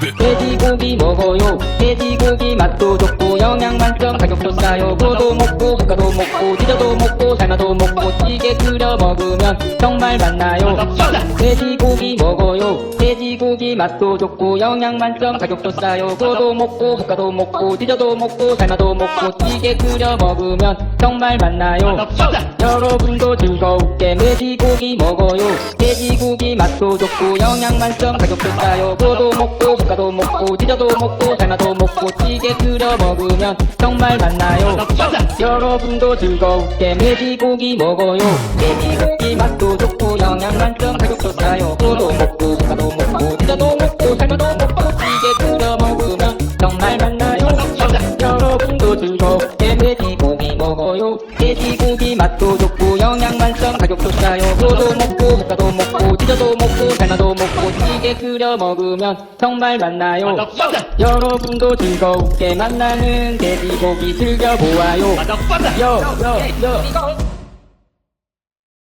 돼지고기 먹어요. 돼지고기 맛도 좋고 영양 만점 가격도 싸요. 구워도 먹고 볶아도 먹고 찢어도 먹고 삶아도 먹고 찌개 끓여 먹으면 정말 맛나요? 돼지고기 먹어요. 돼지고기 맛도 좋고 영양 만점 가격도 싸요. 구워도 먹고 볶아도 먹고 찢어도 먹고 삶아도 먹고 찌개 끓여 먹으면 정말 맛나요? 여러분도 즐겁게 돼지고기 먹어요. 돼지고기 맛도 좋고 영양 만점 가격도 싸요. 구워도 먹고 볶아도 먹고 찢어도 먹고 삶아도 먹고 찌개 끓여 먹으면 정말 맛나요? 여러분도 즐겁게 돼지고기 먹어요. 돼지고기 맛도 좋고 영양 만점 가격도 싸요. 구워도 먹고 볶아도 먹고 찢어도 먹고 삶아도 먹고 찌개 끓여 먹으면 정말 맛나요. 여러분도 즐겁게 돼지고기 먹어요. 돼지고기 맛도 좋고 영양 만점 가격도 싸요. 구워도 먹고 볶아도 먹고 찢어도 먹고 삶아도 먹고 찌개 끓여 먹으면 정말 맛나요? 여러분도 즐겁게 만나는 돼지고기 즐겨보아요. Motherfucker! 요요 요